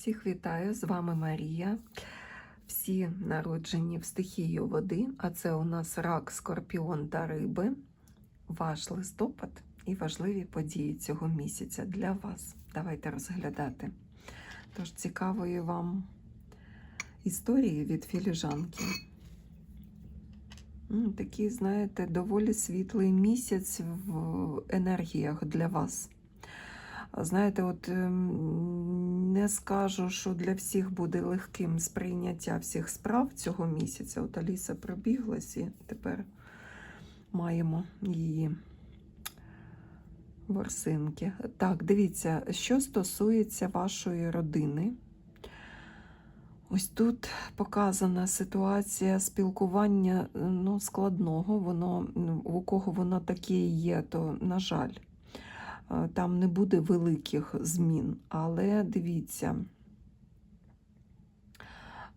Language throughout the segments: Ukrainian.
Всіх вітаю, з вами Марія. Всі народжені в стихію води, а це у нас рак, скорпіон та риби. Ваш листопад і важливі події цього місяця для вас. Давайте розглядати. Тож цікавої вам історії від філіжанки. Такий, знаєте, доволі світлий місяць в енергіях для вас. Знаєте, от ем, не скажу, що для всіх буде легким сприйняття всіх справ цього місяця. От Аліса пробіглась і тепер маємо її ворсинки. Так, дивіться, що стосується вашої родини. Ось тут показана ситуація спілкування ну, складного. Воно, ну, у кого воно таке є, то, на жаль, е, там не буде великих змін. Але дивіться,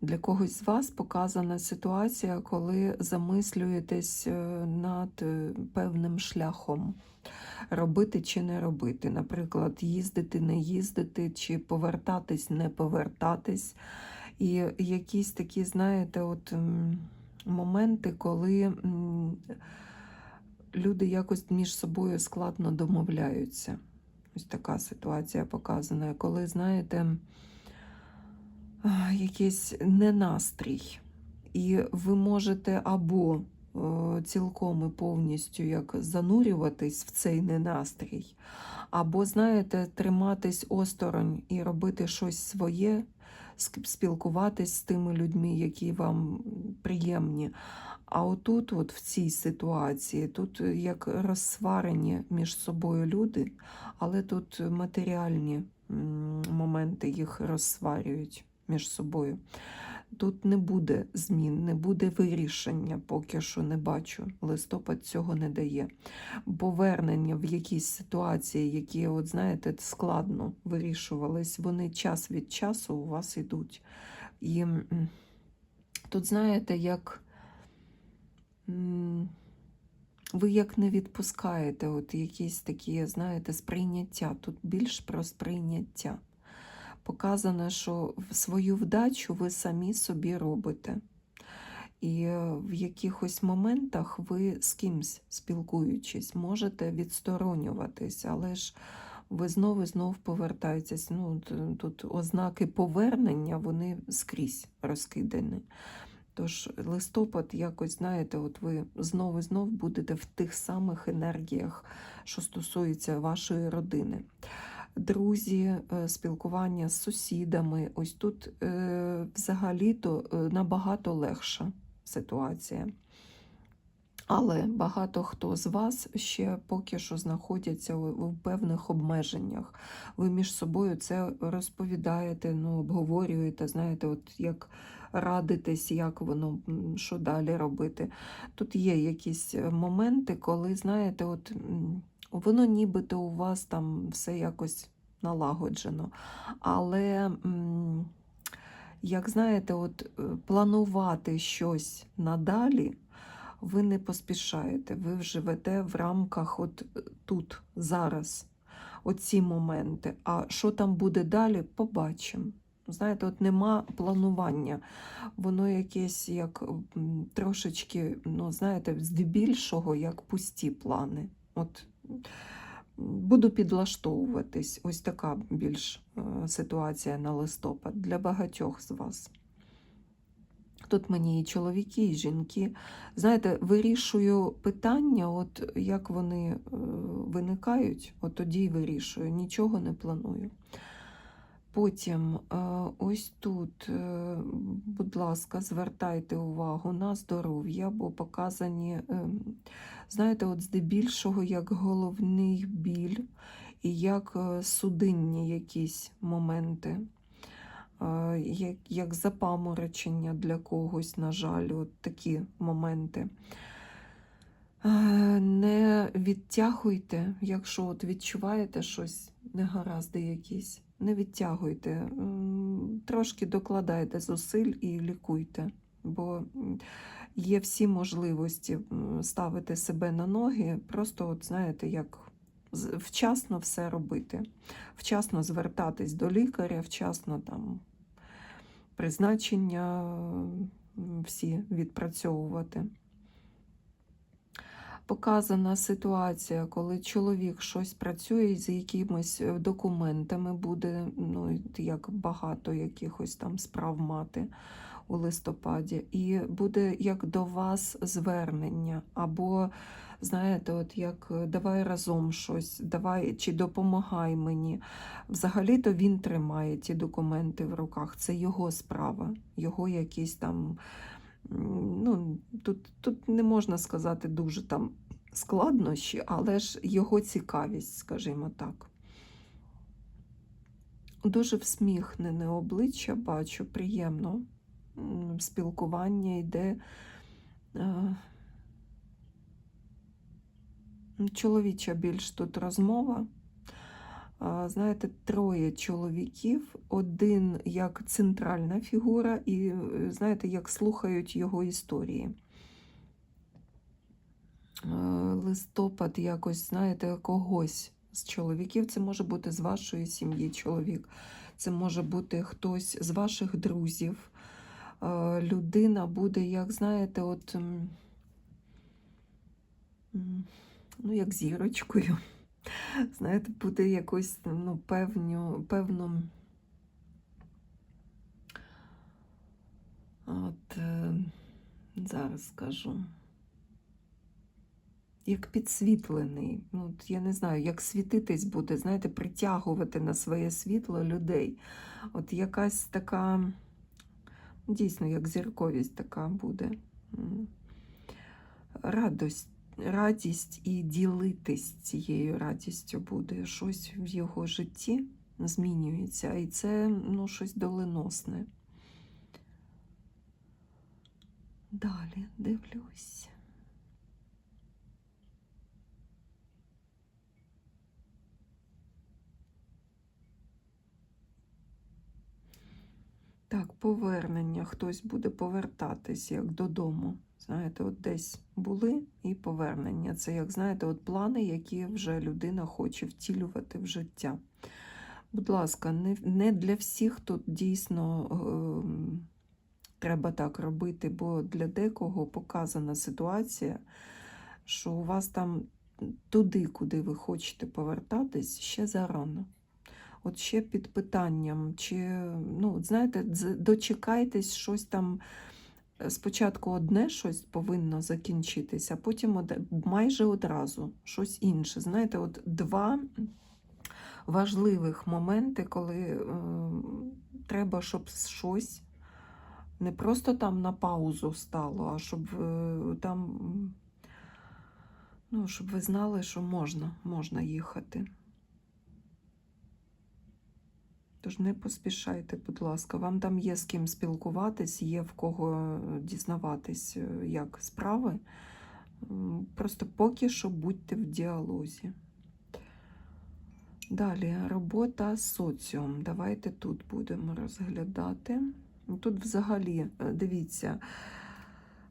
для когось з вас показана ситуація, коли замислюєтесь е, над е, певним шляхом. Робити чи не робити. Наприклад, їздити, не їздити, чи повертатись, не повертатись. І якісь такі, знаєте, от моменти, коли люди якось між собою складно домовляються. Ось така ситуація показана, коли, знаєте, якийсь ненастрій. І ви можете або цілком і повністю як занурюватись в цей ненастрій, або, знаєте, триматись осторонь і робити щось своє, спілкуватись з тими людьми, які вам приємні. А отут, от в цій ситуації, тут е, як розсварені між собою люди, але тут матеріальні моменти їх розсварюють між собою. Тут не буде змін, не буде вирішення, поки що не бачу. Листопад цього не дає. Повернення в якісь ситуації, які, от знаєте, складно вирішувались, вони час від часу у вас йдуть. І тут, знаєте, як ви як не відпускаєте от якісь такі, знаєте, сприйняття. Тут більш про сприйняття. Показано, що свою вдачу ви самі собі робите. І в якихось моментах ви з кимсь спілкуючись, можете відсторонюватись, але ж ви знову і знов повертаєтесь. Ну, тут ознаки повернення, вони скрізь розкидані. Тож листопад, якось, знаєте, от ви знову і знов будете в тих самих енергіях, що стосується вашої родини. Друзі, е, спілкування з сусідами. Ось тут е, взагалі-то е, набагато легша ситуація. Але багато хто з вас ще поки що знаходяться у певних обмеженнях. Ви між собою це розповідаєте, ну, обговорюєте, знаєте, от як радитесь, як воно, що далі робити. Тут є якісь моменти, коли, знаєте, от воно нібито у вас там все якось налагоджено. Але, як знаєте, от е, планувати щось надалі ви не поспішаєте, ви живете в рамках от е, тут, зараз, оці моменти. А що там буде далі, побачимо. Знаєте, от нема планування. Воно якесь як трошечки, ну, знаєте, здебільшого, як пусті плани. От буду підлаштовуватись. Ось така більш е, ситуація на листопад для багатьох з вас. Тут мені і чоловіки, і жінки. Знаєте, вирішую питання, от як вони е, виникають, от тоді й вирішую, нічого не планую. Потім е, ось тут, е, будь ласка, звертайте увагу на здоров'я, бо показані, е, знаєте, от здебільшого як головний біль і як судинні якісь моменти як, як запаморочення для когось, на жаль, от такі моменти. Не відтягуйте, якщо от відчуваєте щось негаразди якісь, не відтягуйте, трошки докладайте зусиль і лікуйте, бо є всі можливості ставити себе на ноги, просто, от знаєте, як вчасно все робити, вчасно звертатись до лікаря, вчасно там призначення всі відпрацьовувати. Показана ситуація, коли чоловік щось працює з якимись е, документами, буде ну, як багато якихось там справ мати у листопаді, і буде як до вас звернення, або, знаєте, от як е, давай разом щось, давай чи допомагай мені. Взагалі-то він тримає ті документи в руках, це його справа, його якісь там. Ну, тут, тут не можна сказати дуже там складнощі, але ж його цікавість, скажімо так. Дуже всміхнене обличчя бачу, приємно. Спілкування йде. е, Чоловіча більш тут розмова. Знаєте, троє чоловіків, один як центральна фігура, і е, знаєте, як слухають його історії. Е, Листопад якось, знаєте, когось з чоловіків. Це може бути з вашої сім'ї чоловік, це може бути хтось з ваших друзів. Е, Людина буде, як знаєте, от, ну, як зірочкою. Знаєте, буде якось ну, певню, певну. От е, зараз скажу. Як підсвітлений. Ну, я не знаю, як світитись буде, знаєте, притягувати на своє світло людей. От якась така, дійсно, як зірковість така буде. Радость радість і ділитись цією радістю буде. Щось в його житті змінюється, і це ну, щось доленосне. Далі дивлюсь. Так, повернення. Хтось буде повертатись як додому. Знаєте, от десь були і повернення. Це, як знаєте, от плани, які вже людина хоче втілювати в життя. Будь ласка, не, не для всіх тут дійсно е, треба так робити, бо для декого показана ситуація, що у вас там туди, куди ви хочете повертатись, ще зарано. От ще під питанням, чи, ну, знаєте, дочекайтесь щось там. Спочатку одне щось повинно закінчитися, а потім майже одразу щось інше. Знаєте, от два важливих моменти, коли е, треба, щоб щось не просто там на паузу стало, а щоб е, там, ну, щоб ви знали, що можна, можна їхати. Тож не поспішайте, будь ласка. Вам там є з ким спілкуватись, є в кого дізнаватись, е, як справи. Просто поки що будьте в діалозі. Далі робота соціум. Давайте тут будемо розглядати. Тут взагалі, е, дивіться,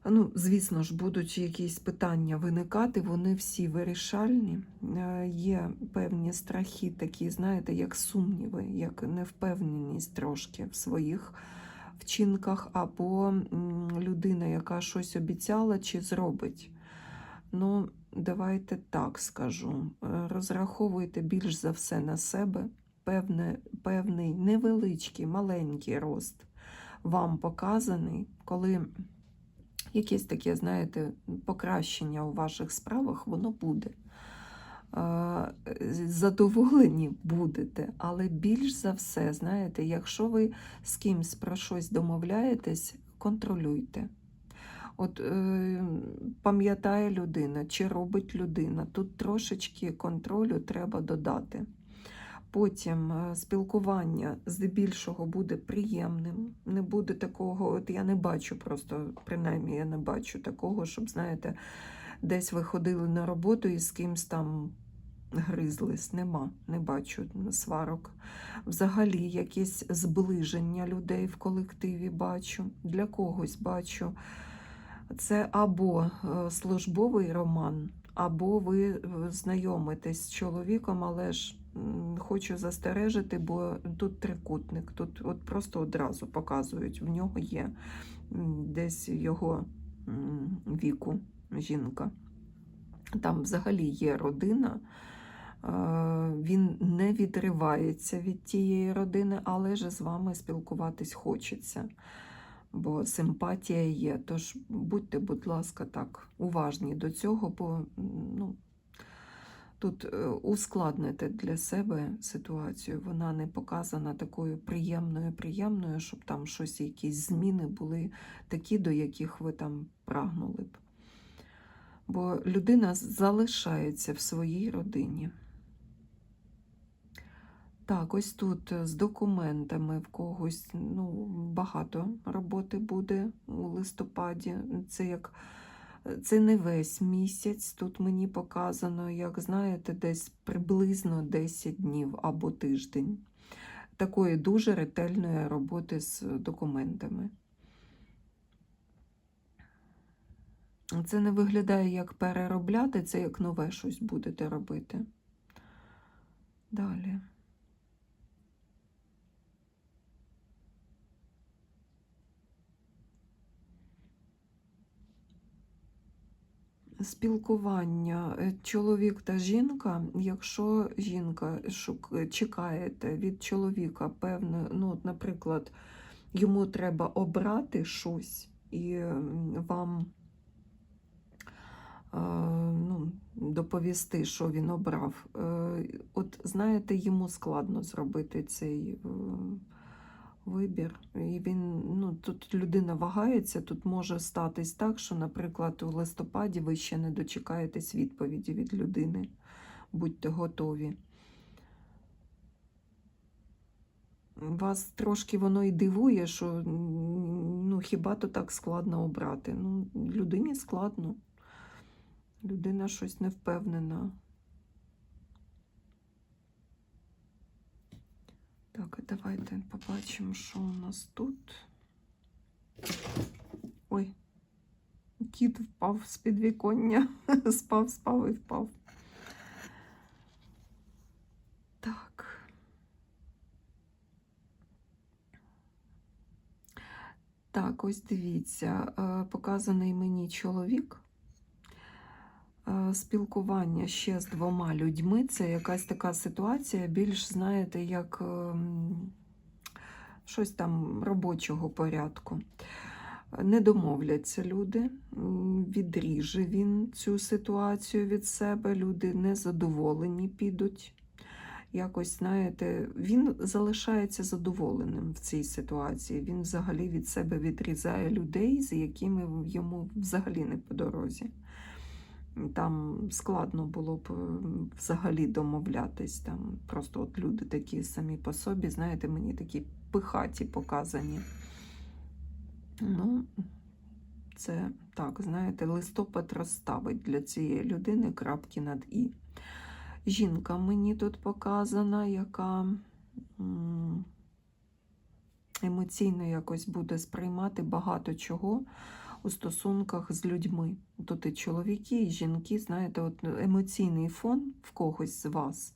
ну, звісно ж, будуть якісь питання виникати, вони всі вирішальні. Е, Є певні страхи, такі, знаєте, як сумніви, як невпевненість трошки в своїх вчинках, або людина, яка щось обіцяла чи зробить. Ну, давайте так скажу. Е, Розраховуйте більш за все на себе. Певне, певний невеличкий, маленький рост вам показаний, коли якесь таке, знаєте, покращення у ваших справах, воно буде. Е, Задоволені будете, але більш за все, знаєте, якщо ви з кимсь про щось домовляєтесь, контролюйте. От е, пам'ятає людина, чи робить людина. Тут трошечки контролю треба додати. Потім е, спілкування здебільшого буде приємним. Не буде такого, от я не бачу просто, принаймні я не бачу такого, щоб, знаєте, десь ви ходили на роботу і з кимсь там гризлись. Нема, не бачу сварок. Взагалі, якесь зближення людей в колективі бачу, для когось бачу. Це або е, службовий роман, або ви знайомитесь з чоловіком, але ж хочу застережити, бо тут трикутник, тут от просто одразу показують, в нього є десь його віку жінка. Там взагалі є родина. Він не відривається від тієї родини, але ж з вами спілкуватись хочеться, бо симпатія є. Тож будьте, будь ласка, так уважні до цього, бо ну, тут е, ускладните для себе ситуацію. Вона не показана такою приємною, приємною, щоб там щось, якісь зміни були такі, до яких ви там прагнули б. Бо людина залишається в своїй родині. Так, ось тут е, з документами в когось ну, багато роботи буде у листопаді. Це як е, це не весь місяць. Тут мені показано, як знаєте, десь приблизно 10 днів або тиждень. Такої дуже ретельної роботи з документами. Це не виглядає як переробляти, це як нове щось будете робити. Далі. Спілкування е, чоловік та жінка, якщо жінка шук... чекаєте від чоловіка певне, ну, наприклад, йому треба обрати щось, і вам е, ну, доповісти, що він обрав. Е, От знаєте, йому складно зробити цей е, вибір. І він, ну, тут людина вагається, тут може статись так, що, наприклад, у листопаді ви ще не дочекаєтесь відповіді від людини. Будьте готові. Вас трошки воно і дивує, що ну, хіба то так складно обрати. Ну, людині складно. Людина щось не впевнена. Так, давайте побачимо, що у нас тут. Ой, кіт впав з підвіконня. Спав, спав і впав. Так. Так, ось дивіться, е, показаний мені чоловік. Спілкування ще з двома людьми це якась така ситуація, більш, знаєте, як ем, щось там робочого порядку. Не домовляться люди, відріже він цю ситуацію від себе, люди незадоволені підуть. Якось, знаєте, він залишається задоволеним в цій ситуації. Він взагалі від себе відрізає людей, з якими йому взагалі не по дорозі. Там складно було б взагалі домовлятись. Там просто от люди такі самі по собі, знаєте, мені такі пихаті показані. Ну, це так, знаєте, листопад розставить для цієї людини крапки над І. Жінка мені тут показана, яка емоційно якось буде сприймати багато чого у стосунках з людьми. Тут і чоловіки, і жінки, знаєте, от емоційний фон в когось з вас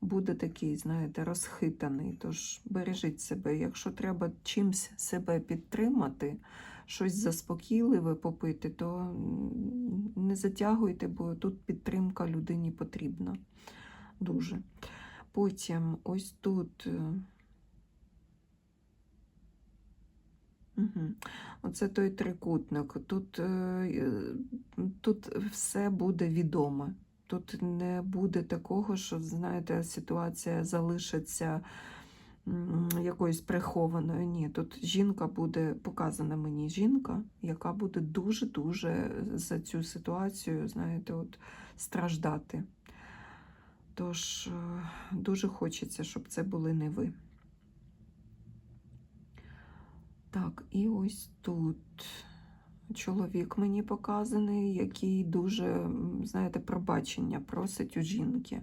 буде такий, знаєте, розхитаний. Тож бережіть себе. Якщо треба чимсь себе підтримати, щось заспокійливе попити, то не затягуйте, бо тут підтримка людині потрібна. Дуже. Потім ось тут. е, Угу. Оце той трикутник. Тут, е, е, тут все буде відоме. Тут не буде такого, що, знаєте, ситуація залишиться якоюсь прихованою. Ні, тут жінка буде показана мені жінка, яка буде дуже-дуже за цю ситуацію, знаєте, от страждати. Тож е, дуже хочеться, щоб це були не ви. Так, і ось тут чоловік мені показаний, який дуже, знаєте, пробачення просить у жінки.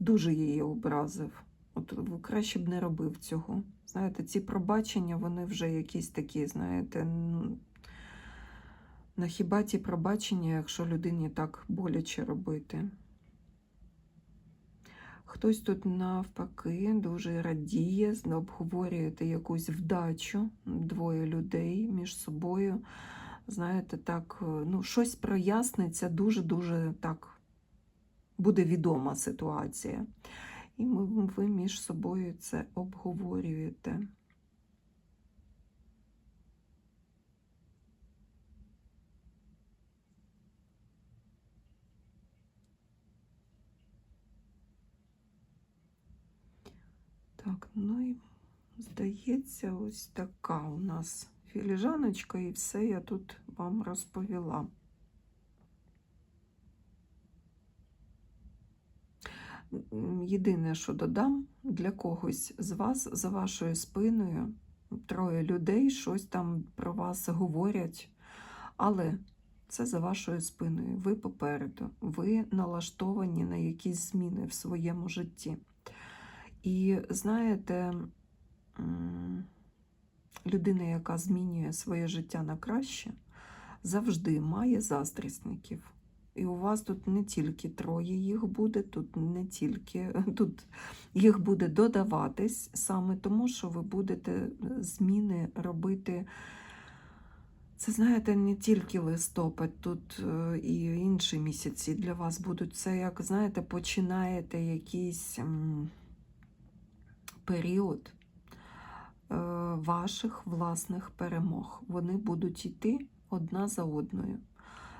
Дуже її образив. От краще б не робив цього. Знаєте, ці пробачення, вони вже якісь такі, знаєте, На хіба ті пробачення, якщо людині так боляче робити. Хтось тут навпаки дуже радіє, обговорюєте якусь вдачу, двоє людей між собою. Знаєте, так, е, ну, щось проясниться, дуже-дуже так буде відома ситуація. І ви між собою це обговорюєте. Так, ну і здається, ось така у нас філіжаночка, і все я тут вам розповіла. Єдине, що додам, для когось з вас за вашою спиною троє людей щось там про вас говорять, але це за вашою спиною. Ви попереду, ви налаштовані на якісь зміни в своєму житті. І знаєте, людина, яка змінює своє життя на краще, завжди має заздрісників. І у вас тут не тільки троє їх буде, тут не тільки тут їх буде додаватись саме тому, що ви будете зміни робити. Це знаєте, не тільки листопад, тут е, і інші місяці для вас будуть. Це як знаєте, починаєте якийсь м, період е, ваших власних перемог. Вони будуть йти одна за одною.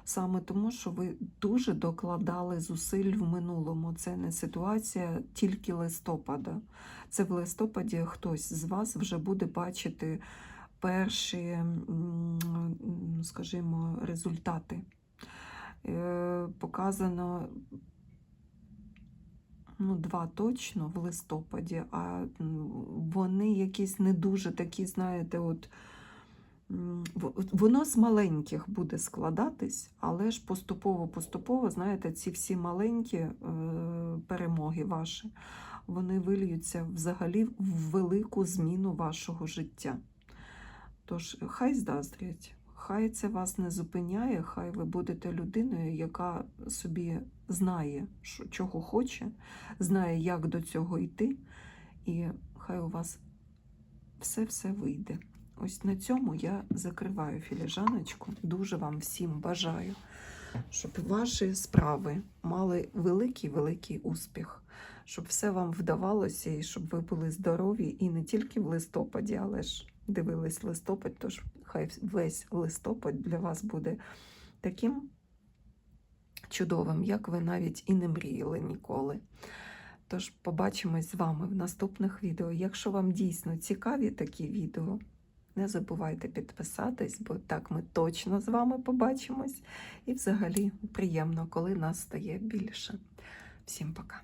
Саме тому, що ви дуже докладали зусиль в минулому. Це не ситуація тільки листопада. Це в листопаді хтось з вас вже буде бачити перші, скажімо, результати. Е, Показано ну, два точно в листопаді, а вони якісь не дуже такі, знаєте, от. Воно з маленьких буде складатись, але ж поступово-поступово, знаєте, ці всі маленькі е, перемоги ваші, вони вильються взагалі в велику зміну вашого життя. Тож, хай заздрять, хай це вас не зупиняє, хай ви будете людиною, яка собі знає, чого хоче, знає, як до цього йти, і хай у вас все-все вийде. Ось на цьому я закриваю філіжаночку. Дуже вам всім бажаю, щоб ваші справи мали великий-великий успіх, щоб все вам вдавалося і щоб ви були здорові і не тільки в листопаді, але ж дивились листопад, тож хай весь листопад для вас буде таким чудовим, як ви навіть і не мріяли ніколи. Тож побачимось з вами в наступних відео. Якщо вам дійсно цікаві такі відео, не забувайте підписатись, бо так ми точно з вами побачимось. І взагалі приємно, коли нас стає більше. Всім пока!